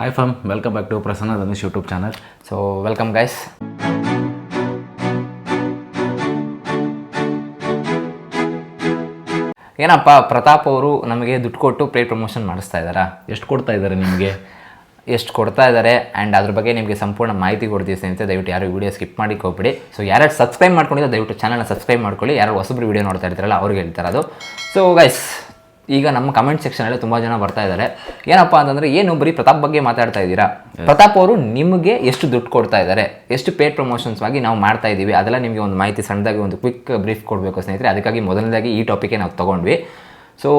Hi fam welcome back to Prasanna Dhanush YouTube channel so welcome guys ಏನಪ್ಪ, ಪ್ರತಾಪ್ ಅವರು ನಮಗೆ ದುಡ್ಡು ಕೊಟ್ಟು ಪ್ರೇ ಪ್ರಮೋಷನ್ ಮಾಡಿಸ್ತಾ ಇದ್ದಾರಾ? ಎಷ್ಟು ಕೊಡ್ತಾ ಇದ್ದಾರೆ ನಿಮಗೆ? ಎಷ್ಟು ಕೊಡ್ತಾ ಇದ್ದಾರೆ? ಆ್ಯಂಡ್ ಅದ್ರ ಬಗ್ಗೆ ನಿಮಗೆ ಸಂಪೂರ್ಣ ಮಾಹಿತಿ ಕೊಡ್ತೀವಿ ಸ್ನೇಹಿತರೆ. ದಯವಿಟ್ಟು ಯಾರು ವೀಡಿಯೋ ಸ್ಕಿಪ್ ಮಾಡಿ ಹೋಗ್ಬಿಡಿ. ಸೊ ಯಾರ್ಯಾರು ಸಬ್ಸ್ಕ್ರೈಬ್ ಮಾಡ್ಕೊಂಡಿದ್ರೆ ದಯವಿಟ್ಟು ಚಾನಲ್ನ ಸಬ್ಸ್ಕ್ರೈಬ್ ಮಾಡ್ಕೊಳ್ಳಿ. ಯಾರು ಹೊಸಬ್ರು ವೀಡಿಯೋ ನೋಡ್ತಾ ಇರ್ತಾರಲ್ಲ, ಅವ್ರಿಗೆ ಹೇಳ್ತಾರೆ ಅದು ಸೊ ಗೈಸ್ ಈಗ ನಮ್ಮ ಕಮೆಂಟ್ ಸೆಕ್ಷನಲ್ಲಿ ತುಂಬ ಜನ ಬರ್ತಾ ಇದ್ದಾರೆ. ಏನಪ್ಪ ಅಂತಂದರೆ, ಏನು ಬರೀ ಪ್ರತಾಪ್ ಬಗ್ಗೆ ಮಾತಾಡ್ತಾ ಇದ್ದೀರಾ? ಪ್ರತಾಪ್ ಅವರು ನಿಮಗೆ ಎಷ್ಟು ದುಡ್ಡು ಕೊಡ್ತಾ ಇದ್ದಾರೆ? ಎಷ್ಟು ಪೇಡ್ ಪ್ರಮೋಷನ್ಸ್ ಆಗಿ ನಾವು ಮಾಡ್ತಾ ಇದ್ದೀವಿ? ಅದೆಲ್ಲ ನಿಮಗೆ ಒಂದು ಮಾಹಿತಿ ಸಣ್ಣದಾಗಿ ಒಂದು ಕ್ವಿಕ್ ಬ್ರೀಫ್ ಕೊಡಬೇಕು ಸ್ನೇಹಿತರೆ. ಅದಕ್ಕಾಗಿ ಮೊದಲನೇದಾಗಿ ಈ ಟಾಪಿಕ್ಗೆ ನಾವು ತೊಗೊಂಡ್ವಿ. ಸೊ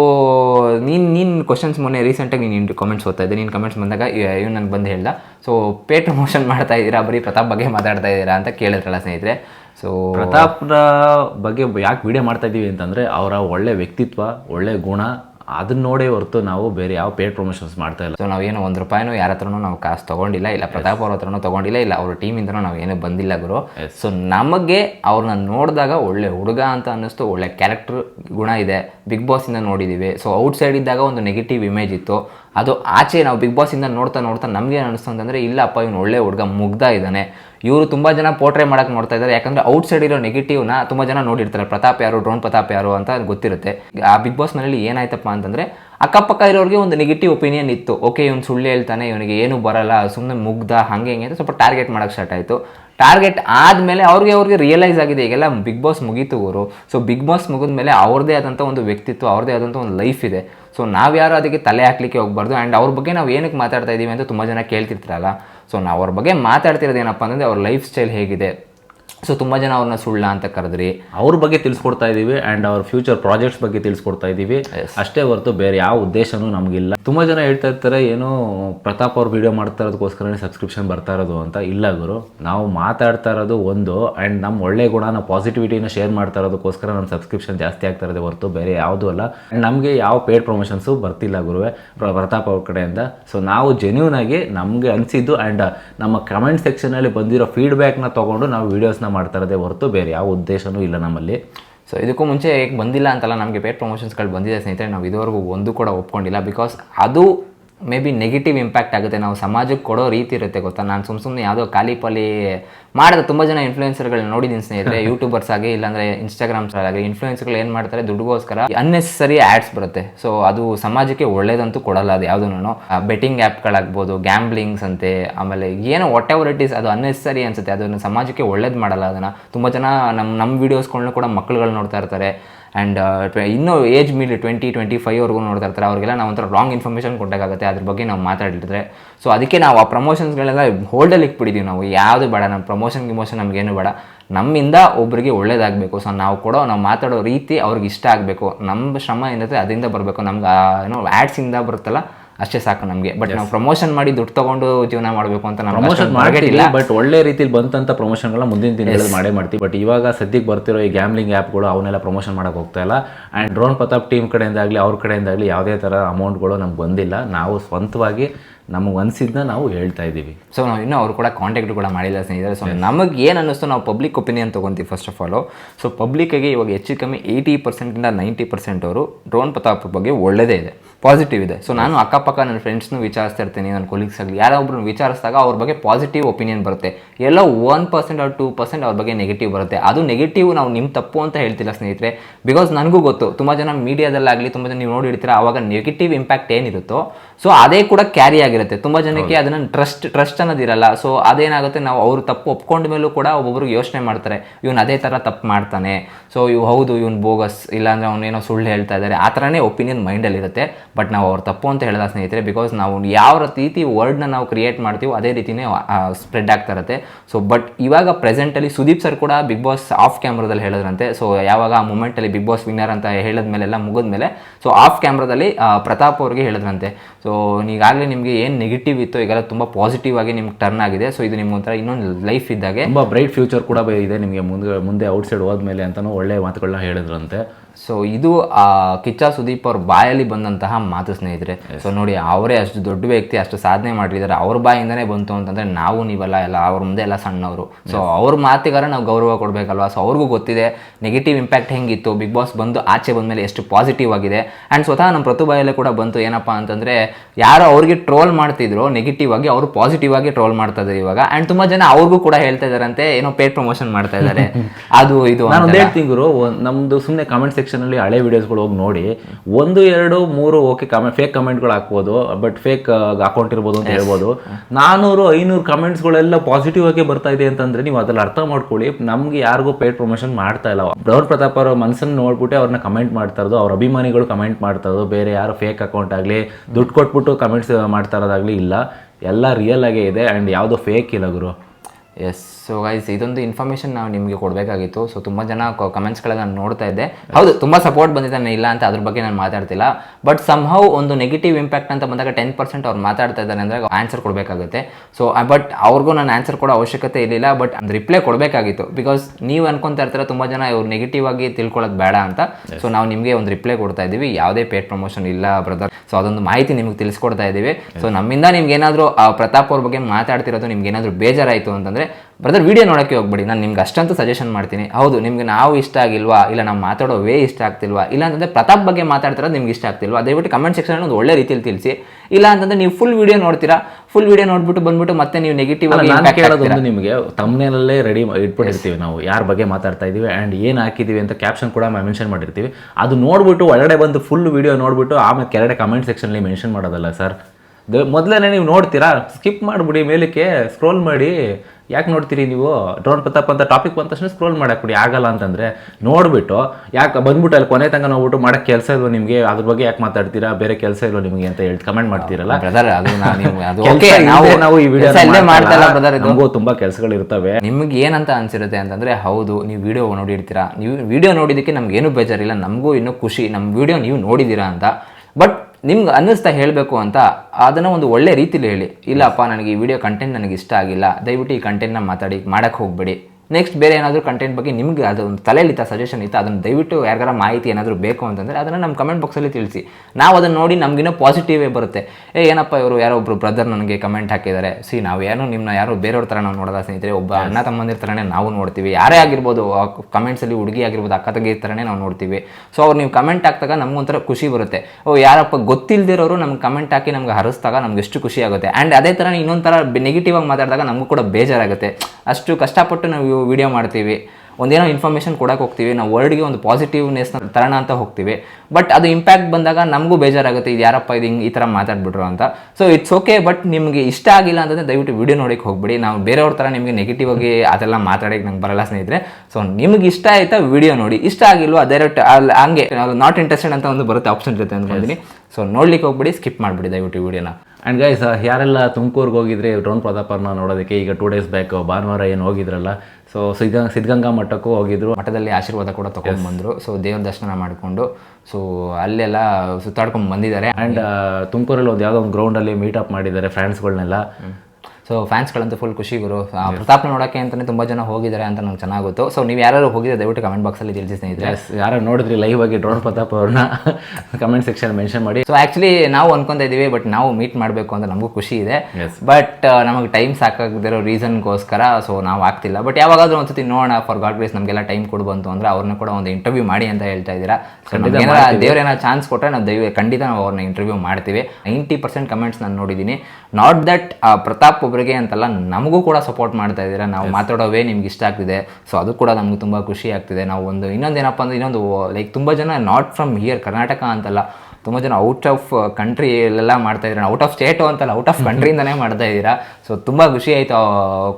ನೀನು ನೀನು ಕ್ವಶನ್ಸ್ ಮೊನ್ನೆ ರೀಸೆಂಟಾಗಿ ನೀನು ಕಮೆಂಟ್ಸ್ ಓದ್ತಾ ಇದ್ದೆ. ನೀನು ಕಮೆಂಟ್ಸ್ ಬಂದಾಗ ಇವ್ ನನಗೆ ಬಂದು ಹೇಳ್ದ. ಸೊ ಪೇ ಪ್ರಮೋಷನ್ ಮಾಡ್ತಾ ಇದ್ದೀರಾ? ಬರೀ ಪ್ರತಾಪ್ ಬಗ್ಗೆ ಮಾತಾಡ್ತಾ ಇದ್ದೀರಾ ಅಂತ ಕೇಳಿದ್ರಲ್ಲ ಸ್ನೇಹಿತರೆ. ಸೊ ಪ್ರತಾಪ್ನ ಬಗ್ಗೆ ಯಾಕೆ ವಿಡಿಯೋ ಮಾಡ್ತಾ ಇದ್ದೀವಿ ಅಂತಂದರೆ ಅವರ ಒಳ್ಳೆ ವ್ಯಕ್ತಿತ್ವ ಒಳ್ಳೆ ಗುಣ ಅದನ್ನ ನೋಡೇ ಹೊರತು ನಾವು ಬೇರೆ ಯಾವ ಪೇಡ್ ಪ್ರಮೋಷನ್ಸ್ ಮಾಡ್ತಾ ಇಲ್ಲ. ಸೊ ನಾವೇನು ಒಂದು ರೂಪಾಯಿನೂ ಯಾರ ಹತ್ರನೂ ನಾವು ಕಾಸು ತೊಗೊಂಡಿಲ್ಲ ಇಲ್ಲ ಪ್ರತಾಪ್ ಅವ್ರ ಹತ್ರನೂ ತೊಗೊಂಡಿಲ್ಲ ಇಲ್ಲ ಅವ್ರ ಟೀಮಿಂದನೂ ನಾವು ಏನೂ ಬಂದಿಲ್ಲ ಗುರು. ಸೊ ನಮಗೆ ಅವ್ರನ್ನ ನೋಡಿದಾಗ ಒಳ್ಳೆ ಹುಡುಗ ಅಂತ ಅನ್ನಿಸ್ತು ಒಳ್ಳೆ ಕ್ಯಾರೆಕ್ಟರ್ ಗುಣ ಇದೆ ಬಿಗ್ ಬಾಸಿಂದ ನೋಡಿದ್ದೀವಿ ಸೊ ಔಟ್ ಸೈಡ್ ಇದ್ದಾಗ ಒಂದು ನೆಗೆಟಿವ್ ಇಮೇಜ್ ಇತ್ತು. ಅದು ಆಚೆ ನಾವು ಬಿಗ್ ಬಾಸಿಂದ ನೋಡ್ತಾ ನೋಡ್ತಾ ನಮಗೆ ಅನ್ನಿಸ್ತು ಅಂತಂದರೆ ಇಲ್ಲಪ್ಪ ಇವನು ಒಳ್ಳೆ ಹುಡುಗ ಮುಗ್ಧ ಇದ್ದಾನೆ. ಇವರು ತುಂಬ ಜನ ಪೋರ್ಟ್ರೇ ಮಾಡೋಕೆ ನೋಡ್ತಾ ಇದ್ದಾರೆ. ಯಾಕಂದರೆ ಔಟ್ ಸೈಡ್ ಇರೋ ನೆಗೆಟಿವ್ನ ತುಂಬ ಜನ ನೋಡಿರ್ತಾರೆ. ಪ್ರತಾಪ್ ಯಾರು, ಡ್ರೋನ್ ಪ್ರತಾಪ್ ಯಾರು ಅಂತ ಗೊತ್ತಿರುತ್ತೆ. ಆ ಬಿಗ್ ಬಾಸ್ ಏನಾಯ್ತಪ್ಪ ಅಂತಂದರೆ ಅಕ್ಕಪಕ್ಕ ಇರೋರಿಗೆ ಒಂದು ನೆಗೆಟಿವ್ ಒಪಿನಿಯನ್ ಇತ್ತು. ಓಕೆ, ಇವ್ನು ಸುಳ್ಳು ಹೇಳ್ತಾನೆ, ಇವನಿಗೆ ಏನು ಬರಲ್ಲ ಸುಮ್ಮನೆ ಮುಗ್ಧ ಹಾಗೆ ಹಿಂಗೆ ಅಂತ ಸ್ವಲ್ಪ ಟಾರ್ಗೆಟ್ ಮಾಡೋಕ್ಕೆ ಸ್ಟಾರ್ಟ್ ಆಯಿತು. ಟಾರ್ಗೆಟ್ ಆದಮೇಲೆ ಅವ್ರಿಗೆ ಅವ್ರಿಗೆ ರಿಯಲೈಸ್ ಆಗಿದೆ, ಈಗೆಲ್ಲ ಬಿಗ್ ಬಾಸ್ ಮುಗೀತು ಅವರು ಸೊ ಬಿಗ್ ಬಾಸ್ ಮುಗಿದ ಮೇಲೆ ಅವ್ರದ್ದೇ ಆದಂಥ ಒಂದು ವ್ಯಕ್ತಿತ್ವ, ಅವ್ರದ್ದೇ ಆದಂಥ ಒಂದು ಲೈಫ್ ಇದೆ. ಸೊ ನಾವ್ಯಾರು ಅದಕ್ಕೆ ತಲೆ ಹಾಕ್ಲಿಕ್ಕೆ ಹೋಗ್ಬಾರ್ದು ಆ್ಯಂಡ್ ಅವ್ರ ಬಗ್ಗೆ ನಾವು ಏನಕ್ಕೆ ಮಾತಾಡ್ತಾ ಇದ್ದೀವಿ ಅಂತ ತುಂಬ ಜನ ಕೇಳ್ತಿರ್ತಾರಲ್ಲ. ಸೊ ನಾವು ಅವ್ರ ಬಗ್ಗೆ ಮಾತಾಡ್ತಿರೋದು ಏನಪ್ಪ ಅಂದರೆ ಅವ್ರ ಲೈಫ್ ಸ್ಟೈಲ್ ಹೇಗಿದೆ. ಸೊ ತುಂಬ ಜನ ಅವ್ರನ್ನ ಸುಳ್ಳ ಅಂತ ಕರೆದ್ರಿ. ಅವ್ರ ಬಗ್ಗೆ ತಿಳಿಸ್ಕೊಡ್ತಾ ಇದ್ದೀವಿ ಆ್ಯಂಡ್ ಅವ್ರ ಫ್ಯೂಚರ್ ಪ್ರಾಜೆಕ್ಟ್ಸ್ ಬಗ್ಗೆ ತಿಳಿಸ್ಕೊಡ್ತಾ ಇದ್ದೀವಿ ಅಷ್ಟೇ ಹೊರತು ಬೇರೆ ಯಾವ ಉದ್ದೇಶನೂ ನಮಗಿಲ್ಲ. ತುಂಬ ಜನ ಹೇಳ್ತಾ ಇರ್ತಾರೆ ಏನೋ ಪ್ರತಾಪ್ ಅವ್ರು ವಿಡಿಯೋ ಮಾಡ್ತಾ ಇರೋದಕ್ಕೋಸ್ಕರನೇ ಸಬ್ಸ್ಕ್ರಿಪ್ಷನ್ ಬರ್ತಾ ಇರೋದು ಅಂತ. ಇಲ್ಲ ಗುರು ನಾವು ಮಾತಾಡ್ತಾ ಇರೋದು ಒಂದು ಆ್ಯಂಡ್ ನಮ್ಮ ಒಳ್ಳೆ ಗುಣ ನಾವು ಪಾಸಿಟಿವಿಟಿನ ಶೇರ್ ಮಾಡ್ತಾ ಇರೋದಕ್ಕೋಸ್ಕರ ನಮ್ಮ ಸಬ್ಸ್ಕ್ರಿಪ್ಷನ್ ಜಾಸ್ತಿ ಆಗ್ತಾ ಇರೋದೇ ಹೊರತು ಬೇರೆ ಯಾವುದೂ ಅಲ್ಲ. ಆ್ಯಂಡ್ ನಮಗೆ ಯಾವ ಪೇಡ್ ಪ್ರಮೋಷನ್ಸು ಬರ್ತಿಲ್ಲ ಗುರುವೆ ಪ್ರ- ಪ್ರತಾಪ್ ಅವ್ರ ಕಡೆಯಿಂದ. ಸೊ ನಾವು ಜೆನ್ಯೂನ್ ಆಗಿ ನಮಗೆ ಅನಿಸಿದ್ದು ಆ್ಯಂಡ್ ನಮ್ಮ ಕಮೆಂಟ್ ಸೆಕ್ಷನಲ್ಲಿ ಬಂದಿರೋ ಫೀಡ್ಬ್ಯಾಕ್ನ ತೊಗೊಂಡು ನಾವು ವೀಡಿಯೋಸ್ನ ಮಾಡ್ತಾ ಇರೋದೇ ಹೊರತು ಬೇರೆ ಯಾವ ಉದ್ದೇಶನೂ ಇಲ್ಲ ನಮ್ಮಲ್ಲಿ. ಸೊ ಇದಕ್ಕೂ ಮುಂಚೆ ಹೇಗೆ ಬಂದಿಲ್ಲ ಅಂತಲ್ಲ ನಮಗೆ ಪೇಡ್ ಪ್ರಮೋಷನ್ಸ್ಗಳು ಬಂದಿದೆ ಸ್ನೇಹಿತರೆ. ನಾವು ಇದುವರೆಗೂ ಒಂದು ಕೂಡ ಒಪ್ಕೊಂಡಿಲ್ಲ ಬಿಕಾಸ್ ಅದು ಮೇ ಬಿ ನೆಗೆಟಿವ್ ಇಂಪ್ಯಾಕ್ಟ್ ಆಗುತ್ತೆ. ನಾವು ಸಮಾಜಕ್ಕೆ ಕೊಡೋ ರೀತಿ ಇರುತ್ತೆ ಗೊತ್ತಾ? ನಾನು ಸುಮ್ಮ ಸುಮ್ಮನೆ ಯಾವುದೋ ಖಾಲಿ ಪಾಲಿ ಮಾಡಿದ. ತುಂಬ ಜನ ಇನ್ಫ್ಲೂಯೆನ್ಸರ್ಗಳು ನೋಡಿದ್ದೀನಿ ಸ್ನೇಹಿತರೆ ಯೂಟ್ಯೂಬರ್ಸ್ ಆಗಿ ಇಲ್ಲಾಂದರೆ ಇನ್ಸ್ಟಾಗ್ರಾಮ್ಸ್ ಆಗಲಿ ಇನ್ಫ್ಲೂಯೆನ್ಸ್ಗಳು ಏನು ಮಾಡ್ತಾರೆ? ದುಡ್ಡುಗೋಸ್ಕರ ಅನ್ನೆಸರಿ ಆ್ಯಡ್ಸ್ ಬರುತ್ತೆ. ಸೊ ಅದು ಸಮಾಜಕ್ಕೆ ಒಳ್ಳೇದಂತೂ ಕೊಡಲ್ಲ ಅದು ಯಾವುದೂ ಬೆಟ್ಟಿಂಗ್ ಆ್ಯಪ್ಗಳಾಗ್ಬೋದು ಗ್ಯಾಂಬ್ಲಿಂಗ್ಸ್ ಅಂತೆ ಆಮೇಲೆ ಏನೋ ವಾಟ್ ಎವರ್ ಇಟ್ ಈಸ್ ಅದು ಅನ್ನೆಸರಿ ಅನ್ಸುತ್ತೆ. ಅದನ್ನು ಸಮಾಜಕ್ಕೆ ಒಳ್ಳೇದು ಮಾಡಲ್ಲ ಅದನ್ನು. ತುಂಬ ಜನ ನಮ್ಮ ನಮ್ಮ ವೀಡಿಯೋಸ್ಗಳನ್ನ ಕೂಡ ಮಕ್ಕಳುಗಳು ನೋಡ್ತಾ ಇರ್ತಾರೆ. ಆ್ಯಂಡ್ ಇನ್ನೂ ಏಜ್ ಮೀಲಿ ಟ್ವೆಂಟಿ ಟ್ವೆಂಟಿ ಫೈವ್ವರೆಗೂ ನೋಡ್ತಾ ಇರ್ತಾರೆ. ಅವ್ರಿಗೆಲ್ಲ ನಾವು ಒಂಥರ ರಾಂಗ್ ಇನ್ಫಾರ್ಮೇಷನ್ ಕೊಟ್ಟಾಗುತ್ತೆ ಅದ್ರ ಬಗ್ಗೆ ನಾವು ಮಾತಾಡಿದ್ರೆ ಸೊ ಅದಕ್ಕೆ ನಾವು ಆ ಪ್ರಮೋಷನ್ಸ್ಗಳೆಲ್ಲ ಹೋಲ್ಡಲ್ಲಿ ಇಟ್ಬಿಟ್ಟಿದ್ದೀವಿ ನಾವು. ಯಾವುದು ಬೇಡ ನಮ್ಮ ಪ್ರಮೋಷನ್ ಗಿಮೋಷನ್ ನಮಗೇನು ಬೇಡ. ನಮ್ಮಿಂದ ಒಬ್ಬರಿಗೆ ಒಳ್ಳೇದಾಗಬೇಕು. ಸೊ ನಾವು ಕೊಡೋ, ನಾವು ಮಾತಾಡೋ ರೀತಿ ಅವ್ರಿಗೆ ಇಷ್ಟ ಆಗಬೇಕು. ನಮ್ಮ ಶ್ರಮ ಏನಂದರೆ ಅದರಿಂದ ಬರಬೇಕು. ನಮ್ಗೆ ಏನೋ ಆ್ಯಡ್ಸಿಂದ ಬರುತ್ತಲ್ಲ ಅಷ್ಟೇ ಸಾಕು ನಮಗೆ. ಬಟ್ ನಾವು ಪ್ರಮೋಷನ್ ಮಾಡಿ ದುಡ್ಡು ತಗೊಂಡು ಜೀವನ ಮಾಡಬೇಕು ಅಂತ ನಾವು ಪ್ರಮೋಷನ್ ಮಾರ್ಕೆಟ್ ಇಲ್ಲ. ಬಟ್ ಒಳ್ಳೆ ರೀತಿಲಿ ಬಂತಂತ ಪ್ರಮೋಷನ್ಗಳ ಮುಂದಿನ ದಿನಗಳಲ್ಲಿ ಮಾಡೇ ಮಾಡ್ತೀವಿ. ಬಟ್ ಇವಾಗ ಸದ್ಯಕ್ಕೆ ಬರ್ತಿರೋ ಈ ಗ್ಯಾಮ್ಲಿಂಗ್ ಆ್ಯಪ್ಗಳು ಅವನ್ನೆಲ್ಲ ಪ್ರಮೋಷನ್ ಮಾಡೋಕೆ ಹೋಗ್ತಾ ಇಲ್ಲ. ಆ್ಯಂಡ್ ಡ್ರೋನ್ ಪ್ರತಾಪ್ ಟೀಮ್ ಕಡೆಯಿಂದಾಗಲಿ ಅವ್ರ ಕಡೆಯಿಂದಾಗಲಿ ಯಾವುದೇ ಥರ ಅಮೌಂಟ್ಗಳು ನಮ್ಗೆ ಬಂದಿಲ್ಲ. ನಾವು ಸ್ವಂತವಾಗಿ ನಮಗೆ ಅನಿಸಿದ್ನ ನಾವು ಹೇಳ್ತಾ ಇದ್ದೀವಿ. ಸೊ ನಾವು ಇನ್ನೂ ಅವ್ರು ಕೂಡ ಕಾಂಟ್ಯಾಕ್ಟ್ ಕೂಡ ಮಾಡಿಲ್ಲ ಸ್ನೇಹಿತರೆ. ಸೊ ನಮಗೆ ಏನು ಅನ್ನಿಸ್ತು ನಾವು ಪಬ್ಲಿಕ್ ಒಪಿನಿಯನ್ ತೊಗೊತೀವಿ ಫಸ್ಟ್ ಆಫ್ ಆಲು ಸೊ ಪಬ್ಲಿಕ್ಕಿಗೆ ಇವಾಗ ಹೆಚ್ಚು ಕಮ್ಮಿ ಏಯ್ಟಿ ಪರ್ಸೆಂಟಿಂದ ನೈಂಟಿ ಪರ್ಸೆಂಟ್ ಅವರು ಡ್ರೋನ್ ಪ್ರತಾಪ್ ಬಗ್ಗೆ ಒಳ್ಳೆಯದೇ ಇದೆ. ಪಾಸಿಟಿವ್ ಇದೆ. ಸೊ ನಾನು ಅಕ್ಕಪಕ್ಕ ನನ್ನ ಫ್ರೆಂಡ್ಸ್ನು ವಿಚಾರಿಸ್ತಾ ಇರ್ತೀನಿ ನನ್ನ ಕೊಲೀಗ್ಸ್ ಆಗಲಿ. ಯಾರೋ ಒಬ್ರನ್ನ ವಿಚಾರಿಸಿದಾಗ ಅವ್ರ ಬಗ್ಗೆ ಪಾಸಿಟಿವ್ ಒಪಿನಿಯನ್ ಬರುತ್ತೆ. ಎಲ್ಲ one percent or two percent ಅವ್ರ ಬಗ್ಗೆ ನೆಗೆಟಿವ್ ಬರುತ್ತೆ. ಅದು ನೆಗೆಟಿವ್ ನಾವು ನಿಮ್ಮ ತಪ್ಪು ಅಂತ ಹೇಳ್ತಿಲ್ಲ ಸ್ನೇಹಿತರೆ. ಬಿಕಾಸ್ ನನಗೂ ಗೊತ್ತು ತುಂಬ ಜನ ಮೀಡಿಯಾದಲ್ಲಾಗಲಿ ತುಂಬ ಜನ ನೀವು ನೋಡಿರ್ತೀರ ಆವಾಗ ನೆಗೆಟಿವ್ ಇಂಪ್ಯಾಕ್ಟ್ ಏನಿರುತ್ತೋ ಸೊ ಅದೇ ಕೂಡ ಕ್ಯಾರಿ ಆಗಿರುತ್ತೆ. ತುಂಬ ಜನಕ್ಕೆ ಅದನ್ನು ಟ್ರಸ್ಟ್ ಟ್ರಸ್ಟ್ ಅನ್ನೋದಿರಲ್ಲ. ಸೊ ಅದೇನಾಗುತ್ತೆ ನಾವು ಅವರು ತಪ್ಪು ಒಪ್ಕೊಂಡ ಮೇಲೂ ಕೂಡ ಒಬ್ಬೊಬ್ರು ಯೋಚನೆ ಮಾಡ್ತಾರೆ. ಇವನು ಅದೇ ಥರ ತಪ್ಪು ಮಾಡ್ತಾನೆ. ಸೊ ಇವು ಹೌದು ಇವನು ಬೋಗಸ್ ಇಲ್ಲಾಂದ್ರೆ ಅವನೇನೋ ಸುಳ್ಳು ಹೇಳ್ತಾ ಇದ್ದಾರೆ ಆ ಥರನೇ ಒಪಿನಿಯನ್ ಮೈಂಡಲ್ಲಿರುತ್ತೆ ಬಟ್ ನಾವು ಅವ್ರು ತಪ್ಪು ಅಂತ ಹೇಳಿದ ಸ್ನೇಹಿತರೆ ಬಿಕಾಸ್ ನಾವು ಯಾವ ರೀತಿ ವರ್ಡ್ನ ನಾವು ಕ್ರಿಯೇಟ್ ಮಾಡ್ತೀವೋ ಅದೇ ರೀತಿನೇ ಸ್ಪ್ರೆಡ್ ಆಗ್ತಾ ಇರುತ್ತೆ. ಸೊ ಬಟ್ ಇವಾಗ ಪ್ರೆಸೆಂಟಲ್ಲಿ ಸುದೀಪ್ ಸರ್ ಕೂಡ ಬಿಗ್ ಬಾಸ್ ಆಫ್ ಕ್ಯಾಮ್ರಾದಲ್ಲಿ ಹೇಳಿದ್ರಂತೆ. ಸೊ ಯಾವಾಗ ಆ ಮೂಮೆಂಟಲ್ಲಿ ಬಿಗ್ ಬಾಸ್ ವಿನ್ನರ್ ಅಂತ ಹೇಳಿದ ಮೇಲೆಲ್ಲ ಮುಗಿದ ಮೇಲೆ ಸೊ ಆಫ್ ಕ್ಯಾಮ್ರಾದಲ್ಲಿ ಪ್ರತಾಪ್ ಅವ್ರಿಗೆ ಹೇಳಿದ್ರಂತೆ. ಸೊ ಈಗಾಗಲೇ ನಿಮಗೆ ಏನು ನೆಗೆಟಿವ್ ಇತ್ತು ಈಗೆಲ್ಲ ತುಂಬ ಪಾಸಿಟಿವ್ ಆಗಿ ನಿಮ್ಗೆ ಟರ್ನ್ ಆಗಿದೆ. ಸೊ ಇದು ನಿಮ್ಮ ಹತ್ರ ಇನ್ನೊಂದು ಲೈಫ್ ಇದ್ದಾಗೆ. ತುಂಬ ಬ್ರೈಟ್ ಫ್ಯೂಚರ್ ಕೂಡ ಇದೆ ನಿಮಗೆ ಮುಂದೆ ಮುಂದೆ ಔಟ್ಸೈಡ್ ಹೋದ್ಮೇಲೆ ಅಂತಲೂ ಒಳ್ಳೆಯ ಮಾತುಗಳನ್ನ ಹೇಳಿದ್ರಂತೆ. ಸೊ ಇದು ಆ ಕಿಚ್ಚ ಸುದೀಪ್ ಅವ್ರ ಬಾಯಲ್ಲಿ ಬಂದಂತಹ ಮಾತು ಸ್ನೇಹಿತರೆ. ಸೊ ನೋಡಿ ಅವರೇ ಅಷ್ಟು ದೊಡ್ಡ ವ್ಯಕ್ತಿ ಅಷ್ಟು ಸಾಧನೆ ಮಾಡಿದ್ದಾರೆ. ಅವ್ರ ಬಾಯಿಂದನೇ ಬಂತು ಅಂತಂದ್ರೆ ನಾವು ನೀವೆಲ್ಲ ಎಲ್ಲ ಅವ್ರ ಮುಂದೆ ಎಲ್ಲ ಸಣ್ಣವರು. ಸೊ ಅವ್ರ ಮಾತಿಗಾರ ನಾವು ಗೌರವ ಕೊಡಬೇಕಲ್ವಾ? ಸೊ ಅವ್ರಿಗೂ ಗೊತ್ತಿದೆ ನೆಗೆಟಿವ್ ಇಂಪ್ಯಾಕ್ಟ್ ಹೆಂಗಿತ್ತು? ಬಿಗ್ ಬಾಸ್ ಬಂದು ಆಚೆ ಬಂದ ಮೇಲೆ ಎಷ್ಟು ಪಾಸಿಟಿವ್ ಆಗಿದೆ? ಆ್ಯಂಡ್ ಸ್ವತಃ ನಮ್ಮ ಪ್ರತಿಭಾಯಲ್ಲೇ ಕೂಡ ಬಂತು ಏನಪ್ಪಾ ಅಂತಂದ್ರೆ ಯಾರು ಅವ್ರಿಗೆ ಟ್ರೋಲ್ ಮಾಡ್ತಿದ್ರು ನೆಗೆಟಿವ್ ಆಗಿ ಅವರು ಪಾಸಿಟಿವ್ ಆಗಿ ಟ್ರೋಲ್ ಮಾಡ್ತಾ ಇದ್ದಾರೆ ಇವಾಗ. ಆ್ಯಂಡ್ ತುಂಬಾ ಜನ ಅವ್ರಿಗೂ ಕೂಡ ಹೇಳ್ತಾ ಇದಾರಂತೆ ಏನೋ ಪೇಡ್ ಪ್ರಮೋಷನ್ ಮಾಡ್ತಾ ಇದ್ದಾರೆ. ಅದು ಇದು ನಾನು ತಿಂಗಳು ನಮ್ದು ಸುಮ್ಮನೆ ಕಾಮೆಂಟ್ ಸೆಕ್ಷನ್ ಅಲ್ಲಿ ಹಳೆ ವೀಡಿಯೋಸ್ಗಳು ಹೋಗಿ ನೋಡಿ ಒಂದು ಎರಡು ಮೂರು ಓಕೆ ಕಮೆಂಟ್ ಫೇಕ್ ಕಮೆಂಟ್ಗಳು ಹಾಕ್ಬೋದು ಬಟ್ ಫೇಕ್ ಅಕೌಂಟ್ ಇರ್ಬೋದು ಅಂತ ಹೇಳ್ಬೋದು. ನಾನ್ನೂರು ಐನೂರು ಕಮೆಂಟ್ಸ್ಗಳೆಲ್ಲ ಪಾಸಿಟಿವ್ ಆಗಿ ಬರ್ತಾ ಇದೆ ಅಂತಂದ್ರೆ ನೀವು ಅದ್ರಲ್ಲಿ ಅರ್ಥ ಮಾಡ್ಕೊಳ್ಳಿ ನಮ್ಗೆ ಯಾರಿಗೂ ಪೇಡ್ ಪ್ರಮೋಷನ್ ಮಾಡ್ತಾ ಇಲ್ಲ. ಬ್ರೌನ್ ಪ್ರತಾಪ್ ಅವರ ಮನಸ್ಸನ್ನು ನೋಡ್ಬಿಟ್ಟು ಅವ್ರನ್ನ ಕಮೆಂಟ್ ಮಾಡ್ತಾ ಇರೋದು ಅವ್ರ ಅಭಿಮಾನಿಗಳು ಕಮೆಂಟ್ ಮಾಡ್ತಾ ಇರೋದು ಬೇರೆ ಯಾರು ಫೇಕ್ ಅಕೌಂಟ್ ಆಗಲಿ ದುಡ್ಡು ಕೊಟ್ಬಿಟ್ಟು ಕಮೆಂಟ್ಸ್ ಮಾಡ್ತಾ ಇರೋದಾಗಲಿ ಇಲ್ಲ. ಎಲ್ಲ ರಿಯಲ್ ಆಗೇ ಇದೆ ಆ್ಯಂಡ್ ಯಾವುದೋ ಫೇಕ್ ಇಲ್ಲ ಗುರು. ಎಸ್ ಸೊ ಗೈಸ್ ಇದೊಂದು ಇನ್ಫಾರ್ಮೇಷನ್ ನಾವು ನಿಮಗೆ ಕೊಡಬೇಕಾಗಿತ್ತು. ಸೊ ತುಂಬ ಜನ ಕಮೆಂಟ್ಸ್ಗಳೆಲ್ಲ ನಾನು ನೋಡ್ತಾ ಇದ್ದೆ. ಹೌದು ತುಂಬ ಸಪೋರ್ಟ್ ಬಂದಿದೆ ನಾನು ಇಲ್ಲ ಅಂತ ಅದ್ರ ಬಗ್ಗೆ ನಾನು ಮಾತಾಡ್ತಿಲ್ಲ. ಬಟ್ ಸಂಹೌ ಒಂದು ನೆಗೆಟಿವ್ ಇಂಪ್ಯಾಕ್ಟ್ ಅಂತ ಬಂದಾಗ ಟೆನ್ ಪರ್ಸೆಂಟ್ ಅವ್ರು ಮಾತಾಡ್ತಾ ಇದ್ದಾರೆ ಅಂದರೆ ಆನ್ಸರ್ ಕೊಡಬೇಕಾಗುತ್ತೆ. ಸೊ ಬಟ್ ಅವ್ರಿಗೂ ನಾನು ಆನ್ಸರ್ ಕೊಡೋ ಅವಶ್ಯಕತೆ ಇರಲಿಲ್ಲ ಬಟ್ ರಿಪ್ಲೈ ಕೊಡಬೇಕಾಗಿತ್ತು. ಬಿಕಾಸ್ ನೀವು ಅನ್ಕೊಂತಾ ಇರ್ತೀರ ತುಂಬ ಜನ ಇವ್ರು ನೆಗೆಟಿವ್ ಆಗಿ ತಿಳ್ಕೊಳ್ಳೋದು ಬೇಡ ಅಂತ. ಸೊ ನಾವು ನಿಮಗೆ ಒಂದು ರಿಪ್ಲೈ ಕೊಡ್ತಾ ಇದ್ದೀವಿ. ಯಾವುದೇ ಪೇಡ್ ಪ್ರಮೋಷನ್ ಇಲ್ಲ ಬ್ರದರ್ ಸೊ ಅದೊಂದು ಮಾಹಿತಿ ನಿಮ್ಗೆ ತಿಳಿಸ್ಕೊಡ್ತಾ ಇದ್ದೀವಿ. ಸೊ ನಮ್ಮಿಂದ ನಿಮ್ಗೆ ಏನಾದರೂ ಪ್ರತಾಪ್ ಅವ್ರ ಬಗ್ಗೆ ಮಾತಾಡ್ತಿರೋದು ನಿಮ್ಗೆ ಏನಾದರೂ ಬೇಜಾರಾಯಿತು ಅಂತಂದರೆ ಬ್ರದರ್ ವಿಡಿಯೋ ನೋಡೋಕ್ಕೆ ಹೋಗ್ಬೇಡಿ. ನಾನು ನಿಮ್ಗೆ ಅಷ್ಟಂತೂ ಸಜೆಷನ್ ಮಾಡ್ತೀನಿ. ಹೌದು ನಿಮ್ಗೆ ನಾವು ಇಷ್ಟ ಆಗಿಲ್ವಾ? ಇಲ್ಲ ನಾವು ಮಾತಾಡೋ ವೇ ಇಷ್ಟ ಆಗ್ತಿಲ್ವಾ? ಇಲ್ಲ ಅಂತಂದ್ರೆ ಪ್ರತಾಪ್ ಬಗ್ಗೆ ಮಾತಾಡ್ತಿರೋದು ನಿಮ್ಗೆ ಇಷ್ಟ ಆಗ್ತಿಲ್ವಾ? ದಯವಿಟ್ಟು ಕಮೆಂಟ್ ಸೆಕ್ಷನ್ ಒಂದು ಒಳ್ಳೆ ರೀತಿಯಲ್ಲಿ ತಿಳಿಸಿ. ಇಲ್ಲ ಅಂತಂದ್ರೆ ನೀವು ಫುಲ್ ವಿಡಿಯೋ ನೋಡ್ತೀರಾ? ಫುಲ್ ವಿಡಿಯೋ ನೋಡ್ಬಿಟ್ಟು ಬಂದ್ಬಿಟ್ಟು ಮತ್ತೆ ನೀವು ನೆಗೆಟಿವ್ ಆಗಿ ನಿಮಗೆ ತಮ್ಮನೇಲಲ್ಲೇ ರೆಡಿ ಇಟ್ಬಿಟ್ಟಿರ್ತೀವಿ ನಾವು. ಯಾರ ಬಗ್ಗೆ ಮಾತಾಡ್ತಾ ಇದೀವಿ ಆ್ಯಂಡ್ ಏನು ಹಾಕಿದೀವಿ ಅಂತ ಕ್ಯಾಪ್ಷನ್ ಕೂಡ ಮೆನ್ಷನ್ ಮಾಡಿರ್ತೀವಿ. ಅದು ನೋಡ್ಬಿಟ್ಟು ಒಳಗಡೆ ಬಂದು ಫುಲ್ ವಿಡಿಯೋ ನೋಡ್ಬಿಟ್ಟು ಆಮೇಲೆ ಕೆಳಗಡೆ ಕಮೆಂಟ್ ಸೆಕ್ಷನಲ್ಲಿ ಮೆನ್ಷನ್ ಮಾಡೋದಲ್ಲ ಸರ್ ಮೊದಲೇ ನೀವು ನೋಡ್ತೀರಾ? ಸ್ಕಿಪ್ ಮಾಡಿಬಿಡಿ ಮೇಲಕ್ಕೆ ಸ್ಕ್ರೋಲ್ ಮಾಡಿ. ಯಾಕೆ ನೋಡ್ತೀರಿ ನೀವು? ಡ್ರೋನ್ ಪ್ರತಾಪ್ ಅಂತ ಟಾಪಿಕ್ ಬಂದ ತಕ್ಷಣ ಸ್ಕ್ರೋಲ್ ಮಾಡಾಕ್ಬಿಡಿ ಆಗಲ್ಲ ಅಂತಂದ್ರೆ ನೋಡ್ಬಿಟ್ಟು ಯಾಕೆ ಬಂದ್ಬಿಟ್ಟು ಅಲ್ಲಿ ಕೊನೆ ತನಕ ನೋಡ್ಬಿಟ್ಟು ಮಾಡಕ್ಕೆ ಕೆಲಸ ಇಲ್ವ ನಿಮಗೆ? ಅದ್ರ ಬಗ್ಗೆ ಯಾಕೆ ಮಾತಾಡ್ತೀರಾ? ಬೇರೆ ಕೆಲಸ ಇಲ್ವಾ ನಿಮಗೆ ಅಂತ ಹೇಳಿ ಕಮೆಂಟ್ ಮಾಡ್ತೀರಲ್ಲ? ಬ್ರದರ್ ಅದು ನೀವು ನಾವು ಈ ವಿಡಿಯೋ ಕೆಲ್ಸ ಇಲ್ದೆ ಮಾಡ್ತಾ ಬ್ರದರ್ ನಮಗೂ ತುಂಬಾ ಕೆಲಸಗಳು ಇರ್ತವೆ. ನಿಮ್ಗೆ ಏನಂತ ಅನ್ಸಿರುತ್ತೆ ಅಂತಂದ್ರೆ ಹೌದು ನೀವು ವಿಡಿಯೋ ನೋಡಿರ್ತೀರಾ. ನೀವು ವಿಡಿಯೋ ನೋಡಿದ್ದಕ್ಕೆ ನಮ್ಗೆ ಏನು ಬೇಜಾರಿಲ್ಲ ನಮಗೂ ಇನ್ನೂ ಖುಷಿ ನಮ್ಮ ವಿಡಿಯೋ ನೀವು ನೋಡಿದ್ದೀರಾ ಅಂತ. ಬಟ್ ನಿಮ್ಗೆ ಅನ್ನಿಸ್ತಾ ಹೇಳಬೇಕು ಅಂತ ಅದನ್ನು ಒಂದು ಒಳ್ಳೆ ರೀತಿಲಿ ಹೇಳಿ. ಇಲ್ಲಪ್ಪ, ನನಗೆ ಈ ವಿಡಿಯೋ ಕಂಟೆಂಟ್ ನನಗೆ ಇಷ್ಟ ಆಗಿಲ್ಲ. ದಯವಿಟ್ಟು ಈ ಕಂಟೆಂಟ್ನ ಮಾತಾಡಿ ಮಾಡೋಕ್ಕೆ ಹೋಗಬೇಡಿ. ನೆಕ್ಸ್ಟ್ ಬೇರೆ ಏನಾದರೂ ಕಂಟೆಂಟ್ ಬಗ್ಗೆ ನಿಮಗೆ ಅದು ಒಂದು ತಲೆಯಲ್ಲಿ ಇತ್ತ ಸಜೆಷನ್ ಇತ್ತು, ಅದನ್ನು ದಯವಿಟ್ಟು ಯಾರಿಗಾರ ಮಾಹಿತಿ ಏನಾದರೂ ಬೇಕು ಅಂತಂದರೆ ಅದನ್ನು ನಮ್ಮ ಕಮೆಂಟ್ ಬಾಕ್ಸಲ್ಲಿ ತಿಳಿಸಿ. ನಾವು ಅದನ್ನು ನೋಡಿ ನಮಗಿನ್ನೂ ಪಾಸಿಟಿವೇ ಬರುತ್ತೆ. ಏ ಏನಪ್ಪ ಇವರು ಯಾರೋ ಒಬ್ಬರು ಬ್ರದರ್ ನನಗೆ ಕಮೆಂಟ್ ಹಾಕಿದ್ದಾರೆ. ಸಿ ನಾವು ಏನೋ ನಿಮ್ಮನ್ನ ಯಾರೋ ಬೇರೆಯವ್ರ ಥರ ನಾವು ನೋಡೋದ ಸ್ನೇಹಿತರೆ? ಒಬ್ಬ ಅಣ್ಣ ತಮ್ಮಂದಿರ ಥರನೇ ನಾವು ನೋಡ್ತೀವಿ. ಯಾರೇ ಆಗಿರ್ಬೋದು ಕಮೆಂಟ್ಸಲ್ಲಿ ಹುಡುಗಿ ಆಗಿರ್ಬೋದು ಅಕ್ಕ ತಂಗಿ ಥರನೇ ನಾವು ನೋಡ್ತೀವಿ. ಸೊ ಅವ್ರು ನೀವು ಕಮೆಂಟ್ ಹಾಕ್ದಾಗ ನಮಗೊಂಥರ ಖುಷಿ ಬರುತ್ತೆ. ಓ ಯಾರಪ್ಪ ಗೊತ್ತಿಲ್ದಿರೋರು ನಮ್ಗೆ ಕಮೆಂಟ್ ಹಾಕಿ ನಮ್ಗೆ ಹರಿಸ್ದಾಗ ನಮ್ಗೆ ಎಷ್ಟು ಖುಷಿ ಆಗುತ್ತೆ. ಆ್ಯಂಡ್ ಅದೇ ಥರ ಇನ್ನೊಂದು ಥರ ನೆಗೆಟಿವ್ ಆಗಿ ಮಾತಾಡಿದಾಗ ನಮಗೂ ಕೂಡ ಬೇಜಾರಾಗುತ್ತೆ. ಅಷ್ಟು ಕಷ್ಟಪಟ್ಟು ನಾವು ವಿಡಿಯೋ ಮಾಡ್ತೀವಿ. ಒಂದೇನೋ ಇನ್ಫಾರ್ಮೇಷನ್ ಕೊಡೋಕೆ ಹೋಗ್ತೀವಿ, ನಾವು ವರ್ಡ್ಗೆ ಒಂದು ಪಾಸಿಟಿವ್ನೆಸ್ನ ತರೋಣ ಅಂತ ಹೋಗ್ತೀವಿ. ಬಟ್ ಅದು ಇಂಪ್ಯಾಕ್ಟ್ ಬಂದಾಗ ನಮಗೂ ಬೇಜಾರಾಗುತ್ತೆ, ಇದು ಯಾರಪ್ಪ ಇದು ಹಿಂಗೆ ಈ ಥರ ಮಾತಾಡ್ಬಿಟ್ರು ಅಂತ. ಸೊ ಇಟ್ಸ್ ಓಕೆ ಬಟ್ ನಿಮಗೆ ಇಷ್ಟ ಆಗಿಲ್ಲ ಅಂತಂದರೆ ದಯವಿಟ್ಟು ವಿಡಿಯೋ ನೋಡಕ್ಕೆ ಹೋಗ್ಬಿಡಿ. ನಾವು ಬೇರೆಯವ್ರ ಥರ ನಿಮಗೆ ನೆಗೆಟಿವ್ ಆಗಿ ಅದೆಲ್ಲ ಮಾತಾಡೋಕ್ಕೆ ನಂಗೆ ಬರಲ್ಲ ಸ್ನೇಹಿತರೆ. ಸೊ ನಿಮ್ಗೆ ಇಷ್ಟ ಆಯ್ತಾ ವಿಡಿಯೋ ನೋಡಿ. ಇಷ್ಟ ಆಗಿಲ್ವಾ ಡೈರೆಕ್ಟ್ ಅಲ್ಲಿ ಹಂಗೆ ನಾಟ್ ಇಂಟ್ರೆಸ್ಟೆಡ್ ಅಂತ ಒಂದು ಬರುತ್ತೆ ಆಪ್ಷನ್ ಜೊತೆ ಅಂದ್ಕೊಂಡಿದ್ದೀನಿ. ಸೊ ನೋಡ್ಲಿಕ್ಕೆ ಹೋಗ್ಬಿಡಿ ಸ್ಕಿಪ್ ಮಾಡಿಬಿಡಿ ದಯವಿಟ್ಟು ವಿಡಿಯೋನ ಆ್ಯಂಡ್ ಗೈಸ್ ಯಾರೆಲ್ಲ ತುಮಕೂರಿಗೆ ಹೋಗಿದ್ರೆ ಡ್ರೋನ್ ಪ್ರತಾಪರ್ನ ನೋಡೋದಕ್ಕೆ ಈಗ ಟೂ ಡೇಸ್ ಬ್ಯಾಕ್ ಭಾನುವಾರ ಏನು ಹೋಗಿದ್ರಲ್ಲ ಸೊ ಸಿದ್ಧ ಸಿದ್ಧಗಂಗಾ ಮಠಕ್ಕೂ ಹೋಗಿದ್ರು ಮಠದಲ್ಲಿ ಆಶೀರ್ವಾದ ಕೂಡ ತೊಗೊಂಡು ಬಂದರು. ಸೊ ದೇವ್ರ ದರ್ಶನ ಮಾಡಿಕೊಂಡು ಸೊ ಅಲ್ಲೆಲ್ಲ ಸುತ್ತಾಡ್ಕೊಂಡು ಬಂದಿದ್ದಾರೆ. ಆ್ಯಂಡ್ ತುಮಕೂರಲ್ಲಿ ಒಂದು ಯಾವುದೋ ಒಂದು ಗ್ರೌಂಡಲ್ಲಿ ಮೀಟಪ್ ಮಾಡಿದ್ದಾರೆ ಫ್ರೆಂಡ್ಸ್ಗಳನ್ನೆಲ್ಲ ಸೊ ಫ್ಯಾನ್ಸ್ಗಳಂತೂ ಫುಲ್ ಖುಷಿ ಗುರು. ಆ ಪ್ರತಾಪ್ನ ನೋಡೋಕೆ ಅಂತಲೇ ತುಂಬ ಜನ ಹೋಗಿದ್ದಾರೆ ಅಂತ ನಂಗೆ ಚೆನ್ನಾಗುತ್ತೋ. ಗೊತ್ತು ಸೊ ನೀವು ಯಾರು ಹೋಗಿದ್ರೆ ದಯವಿಟ್ಟು ಕಮೆಂಟ್ ಬಾಕ್ಸಲ್ಲಿ ತಿಳಿಸಿ ಸ್ನೇಹಿತರೆ. ಯಾರು ನೋಡಿದ್ರಿ ಲೈವ್ ಆಗಿ ಡ್ರೋನ್ ಪ್ರತಾಪ್ ಅವ್ರನ್ನ ಕಮೆಂಟ್ ಸೆಕ್ಷನ್ ಮೆನ್ಷನ್ ಮಾಡಿ. ಸೊ ಆ್ಯಕ್ಚುಲಿ ನಾವು ಅನ್ಕೊಂತ ಇದ್ದೀವಿ ಬಟ್ ನಾವು ಮೀಟ್ ಮಾಡಬೇಕು ಅಂತ ನಮಗೂ ಖುಷಿ ಇದೆ. ಬಟ್ ನಮಗೆ ಟೈಮ್ ಸಾಕಾಗದಿರೋ ರೀಸನ್ಗೋಸ್ಕರ ಸೊ ನಾವು ಆಗ್ತಿಲ್ಲ. ಬಟ್ ಯಾವಾಗಾದ್ರೂ ಒಂದ್ಸತಿ ನೋಡೋಣ ಫಾರ್ ಗಾಡ್ ಪ್ಲೇಸ್ ನಮಗೆಲ್ಲ ಟೈಮ್ ಕೊಡು ಬಂತು ಅಂದ್ರೆ ಅವ್ರನ್ನ ಕೂಡ ಒಂದು ಇಂಟರ್ವ್ಯೂ ಮಾಡಿ ಅಂತ ಹೇಳ್ತಾ ಇದ್ದೀರಾ. ದೇವ್ರೇನೋ ದೇವ್ರ ಚಾನ್ಸ್ ಕೊಟ್ಟರೆ ನಾವು ದೈವ ಖಂಡಿತ ನಾವು ಅವ್ರನ್ನ ಇಂಟರ್ವ್ಯೂ ಮಾಡ್ತೀವಿ. ನೈಂಟಿ ಪರ್ಸೆಂಟ್ ಕಮೆಂಟ್ಸ್ ನಾನು ನೋಡಿದ್ದೀನಿ. ನಾಟ್ ದಟ್ ಪ್ರತಾಪ್ ಒಬ್ಬರಿಗೆ ಅಂತಲ್ಲ ನಮಗೂ ಕೂಡ ಸಪೋರ್ಟ್ ಮಾಡ್ತಾ ಇದ್ದೀರಾ? ನಾವು ಮಾತಾಡೋ ವೇ ನಿಮ್ಗೆ ಇಷ್ಟ ಆಗ್ತಿದೆ. ಸೊ ಅದು ಕೂಡ ನಮ್ಗೆ ತುಂಬ ಖುಷಿ ಆಗ್ತಿದೆ. ನಾವು ಒಂದು ಇನ್ನೊಂದು ಏನಪ್ಪ ಅಂದ್ರೆ ಇನ್ನೊಂದು ಲೈಕ್ ತುಂಬ ಜನ ನಾಟ್ ಫ್ರಮ್ ಹಿಯರ್ ಕರ್ನಾಟಕ ಅಂತಲ್ಲ ತುಂಬ ಜನ ಔಟ್ ಆಫ್ ಕಂಟ್ರಿಯಲ್ಲೆಲ್ಲ ಮಾಡ್ತಾ ಇದ್ದೀರಾ. ಔಟ್ ಆಫ್ ಸ್ಟೇಟು ಅಂತಲ್ಲ ಔಟ್ ಆಫ್ ಕಂಟ್ರಿಯಿಂದನೇ ಮಾಡ್ತಾ ಇದ್ದೀರಾ? ಸೊ ತುಂಬ ಖುಷಿ ಆಯಿತು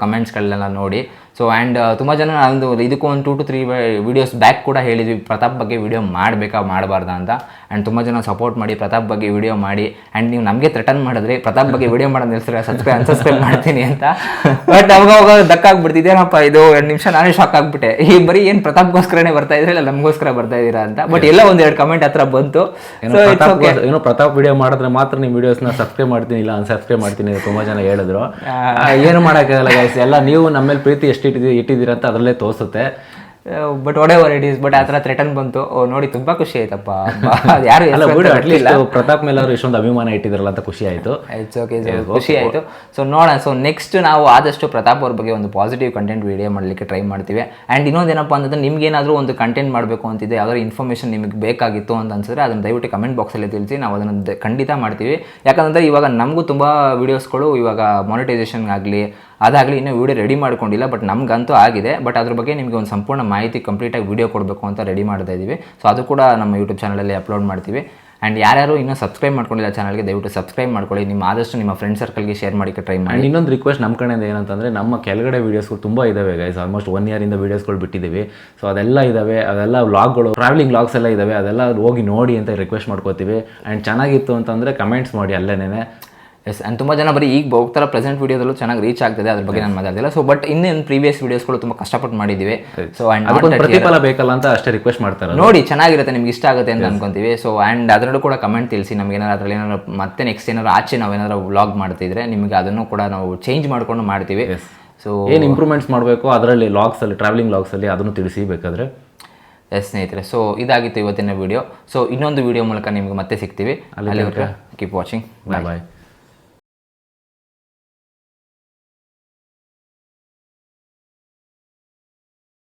ಕಮೆಂಟ್ಸ್ಗಳನ್ನೆಲ್ಲ ನೋಡಿ. ಸೊ ಆ್ಯಂಡ್ ತುಂಬ ಜನ ಒಂದು ಇದಕ್ಕೂ ಒಂದು two to three videos back ಕೂಡ ಹೇಳಿದ್ವಿ. ಪ್ರತಾಪ್ ಬಗ್ಗೆ ವಿಡಿಯೋ ಮಾಡಬೇಕಾ ಮಾಡಬಾರ್ದಾ ಅಂತ. ಆ್ಯಂಡ್ ತುಂಬ ಜನ ಸಪೋರ್ಟ್ ಮಾಡಿ ಪ್ರತಾಪ್ ಬಗ್ಗೆ ವಿಡಿಯೋ ಮಾಡಿ. ಆ್ಯಂಡ್ ನೀವು ನಮಗೆ ಥ್ರೆಟನ್ ಮಾಡಿದ್ರಿ ಪ್ರತಾಪ್ ಬಗ್ಗೆ ವಿಡಿಯೋ ಮಾಡೋದು ನಿಲ್ಸಿದ್ರೆ ಸಬ್ಸ್ಕ್ರೈಬ್ ಅನ್ಸಬ್ಸ್ಕ್ರೈಬ್ ಮಾಡ್ತೀನಿ ಅಂತ. ಬಟ್ ಅವಾಗ ದಕ್ಕಾಗ್ಬಿಡ್ತಿದ್ದೇನಪ್ಪ ಇದು ಎರಡು ನಿಮಿಷ ನಾನೇ ಶಾಕ್ ಆಗಿಬಿಟ್ಟೆ. ಈ ಬರೀ ಏನು ಪ್ರತಾಪ್ಗೋಸ್ಕರನೇ ಬರ್ತಾ ಇದ್ರೆ? ಇಲ್ಲ ನಮಗೋಸ್ಕರ ಬರ್ತಾ ಇದ್ದೀರಾ ಅಂತ. ಬಟ್ ಎಲ್ಲ ಒಂದು ಎರಡು ಕಮೆಂಟ್ ಹತ್ರ ಬಂತು. ಏನೋ ಪ್ರತಾಪ್ ವೀಡಿಯೋ ಮಾಡಿದ್ರೆ ಮಾತ್ರ ನಿಮ್ಮ ವೀಡಿಯೋಸ್ನ ಸಬ್ಸ್ಕ್ರೈಬ್ ಮಾಡ್ತೀನಿ ಇಲ್ಲ ಅನ್ಸಬ್ಸ್ಕ್ರೈಬ್ ಮಾಡ್ತೀನಿ ತುಂಬ ಜನ ಹೇಳಿದ್ರು. ಏನು ಮಾಡೋಕ್ಕಾಗಲ್ಲ ಎಲ್ಲ ನೀವು ನಮ್ಮ ಮೇಲೆ ಪ್ರೀತಿ ಎಷ್ಟು ಇಟ್ಟಿದ್ದೀರಿ ಇಟ್ಟಿದ್ದೀರಾ ಅಂತ ಅದರಲ್ಲೇ ತೋರಿಸುತ್ತೆ. ಬಟ್ ಒಡೆ ಎವರ್ ಇಟ್ ಈಸ್ ಬಟ್ ಆ ಥರ ಥ್ರೆಟನ್ ಬಂತು. ಓ, ನೋಡಿ ತುಂಬ ಖುಷಿ ಆಯ್ತಪ್ಪ. ಯಾರು ಎಲ್ಲ ಬಿಡು ಅಟ್ಲೀಸ್ಟ್ ಪ್ರತಾಪ್ ಮೇಲೆ ಅವರು ಇಷ್ಟೊಂದು ಅಭಿಮಾನ ಇಟ್ಟಿದ್ರಲ್ಲ ಅಂತ ಖುಷಿ ಆಯಿತು. ಇಟ್ಸ್ ಓಕೆ ಖುಷಿ ಆಯಿತು. ಸೊ ನೋಡೋಣ. ಸೊ ನೆಕ್ಸ್ಟ್ ನಾವು ಆದಷ್ಟು ಪ್ರತಾಪ್ ಅವ್ರ ಬಗ್ಗೆ ಒಂದು ಪಾಸಿಟಿವ್ ಕಂಟೆಂಟ್ ವಿಡಿಯೋ ಮಾಡಲಿಕ್ಕೆ ಟ್ರೈ ಮಾಡ್ತೀವಿ. ಆ್ಯಂಡ್ ಇನ್ನೊಂದೇನಪ್ಪ ಅಂತಂದ್ರೆ ನಿಮ್ಗೇನಾದರೂ ಒಂದು ಕಂಟೆಂಟ್ ಮಾಡಬೇಕು ಅಂತಿದೆ ಯಾವ್ದಾದ್ರು ಇನ್ಫಾರ್ಮೇಷನ್ ನಿಮಗೆ ಬೇಕಾಗಿತ್ತು ಅಂತ ಅನ್ಸಿದ್ರೆ ಅದನ್ನು ದಯವಿಟ್ಟು ಕಮೆಂಟ್ ಬಾಕ್ಸಲ್ಲಿ ತಿಳಿಸಿ ನಾವು ಅದನ್ನು ಖಂಡಿತ ಮಾಡ್ತೀವಿ. ಯಾಕಂದರೆ ಇವಾಗ ನಮಗೂ ತುಂಬ ವೀಡಿಯೋಸ್ಗಳು ಇವಾಗ ಮಾನಿಟೈಸೇಷನ್ ಆಗಲಿ ಅದಾಗಲಿ ಇನ್ನೂ ವೀಡಿಯೋ ರೆಡಿ ಮಾಡ್ಕೊಂಡಿಲ್ಲ ಬಟ್ ನಮಗಂತೂ ಆಗಿದೆ. ಬಟ್ ಅದ್ರ ಬಗ್ಗೆ ನಿಮಗೆ ಒಂದು ಸಂಪೂರ್ಣ ಮಾಹಿತಿ ಕಂಪ್ಲೀಟಾಗಿ ವೀಡಿಯೋ ಕೊಡಬೇಕು ಅಂತ ರೆಡಿ ಮಾಡ್ತಾ ಇದ್ದೀವಿ ಸೊ ಅದು ಕೂಡ ನಮ್ಮ ಯೂಟ್ಯೂಬ್ ಚಾನಲಲ್ಲಿ ಅಪ್ಲೋಡ್ ಮಾಡ್ತೀವಿ. ಆ್ಯಂಡ್ ಯಾರ್ಯಾರು ಇನ್ನೂ ಸಬ್ಸ್ಕ್ರೈಬ್ ಮಾಡ್ಕೊಂಡಿಲ್ಲ ಚಾನಲ್ಗೆ ದಯವಿಟ್ಟು ಸಬ್ಸ್ಕ್ರೈಬ್ ಮಾಡ್ಕೊಳ್ಳಿ. ನಿಮ್ಮ ಆದಷ್ಟು ನಿಮ್ಮ ಫ್ರೆಂಡ್ ಸರ್ಕಲ್ಗೆ ಶೇರ್ ಮಾಡಿಕ್ಕೆ ಟ್ರೈ ಮಾಡಿ. ಇನ್ನೊಂದು ರಿಕ್ವೆಸ್ಟ್ ನಮ್ಮ ಕಡೆಯಿಂದ ಏನಂತಂದರೆ, ನಮ್ಮ ಕೆಳಗಡೆ ವೀಡಿಯೋಸ್ಗಳು ತುಂಬ ಇದ್ದಾವೆ ಗೈಸ್ ಆಲ್ಮೋಸ್ಟ್ ಒನ್ ಇಯರಿಂದ ವೀಡಿಯೋಸ್ಗಳು ಬಿಟ್ಟಿದ್ದೀವಿ ಸೊ ಅದೆಲ್ಲ ಇದ್ದಾವೆ ಅದೆಲ್ಲ ವ್ಲಾಗ್ಗಳು ಟ್ರಾವೆಲಿಂಗ್ ವ್ಲಾಗ್ಸ್ ಎಲ್ಲ ಇದ್ದಾವೆ ಅದೆಲ್ಲ ಹೋಗಿ ನೋಡಿ ಅಂತ ರಿಕ್ವೆಸ್ಟ್ ಮಾಡ್ಕೋತೀವಿ. ಆ್ಯಂಡ್ ಚೆನ್ನಾಗಿತ್ತು ಅಂತಂದರೆ ಕಮೆಂಟ್ಸ್ ಮಾಡಿ ಅಲ್ಲೇನೆ ಎಸ್ ಆ್ಯಂಡ್ ತುಂಬ ಜನ ಬರೀ ಈಗ ಹೋಗ್ತಾರ ಪ್ರೆಸೆಂಟ್ ವೀಡಿಯೋದಲ್ಲೂ ಚೆನ್ನಾಗಿ ರೀಚ್ ಆಗ್ತದೆ ಅದ್ರ ಬಗ್ಗೆ ನಾನು ಮಾತಾಡ್ತಿಲ್ಲ. ಸೊ ಬಟ್ ಇನ್ನೇನು ಪ್ರೀವಿಯಸ್ ವೀಡಿಯೋಸ್ಗಳು ತುಂಬ ಕಷ್ಟಪಟ್ಟು ಮಾಡಿದ್ದೀವಿ ಸೊ ಆ್ಯಂಡ್ ಪ್ರತಿಫಲ ಬೇಕಲ್ಲ ಅಂತ ಅಷ್ಟೇ ರಿಕ್ವೆಸ್ಟ್ ಮಾಡ್ತಾರೆ ನೋಡಿ ಚೆನ್ನಾಗಿರುತ್ತೆ ನಿಮ್ಗೆ ಇಷ್ಟ ಆಗುತ್ತೆ ಅಂತ ಅನ್ಕೊಂತೀವಿ. ಸೊ ಆ್ಯಂಡ್ ಅದರಲ್ಲೂ ಕೂಡ ಕಮೆಂಟ್ ತಿಳಿಸಿ ನಮ್ಗೆ ಏನಾದ್ರು ಅದರಲ್ಲಿ ಏನಾದ್ರು ಮತ್ತೆ ನೆಕ್ಸ್ಟ್ ಏನಾದ್ರು ಆಚೆ ನಾವು ಏನಾದ್ರು ವ್ಲಾಗ್ ಮಾಡ್ತಿದ್ರೆ ನಿಮಗೆ ಅದನ್ನು ಕೂಡ ನಾವು ಚೇಂಜ್ ಮಾಡ್ಕೊಂಡು ಮಾಡ್ತೀವಿ. ಸೊ ಏನು ಇಂಪ್ರೂವ್ಮೆಂಟ್ಸ್ ಮಾಡಬೇಕು ಅದರಲ್ಲಿ ಲಾಗ್ಸಲ್ಲಿ ಟ್ರಾವೆಲಿಂಗ್ ಲಾಗ್ಸಲ್ಲಿ ಅದನ್ನು ತಿಳಿಸಿ ಬೇಕಾದರೆ ಎಸ್ ಸ್ನೇಹಿತರೆ. ಸೊ ಇದಾಗಿತ್ತು ಇವತ್ತಿನ ವಿಡಿಯೋ ಸೊ ಇನ್ನೊಂದು ವಿಡಿಯೋ ಮೂಲಕ ನಿಮಗೆ ಮತ್ತೆ ಸಿಗ್ತೀವಿ. ಅಲ್ಲಿ ಕೀಪ್ ವಾಚಿಂಗ್ ಬಾಯ್ ಬಾಯ್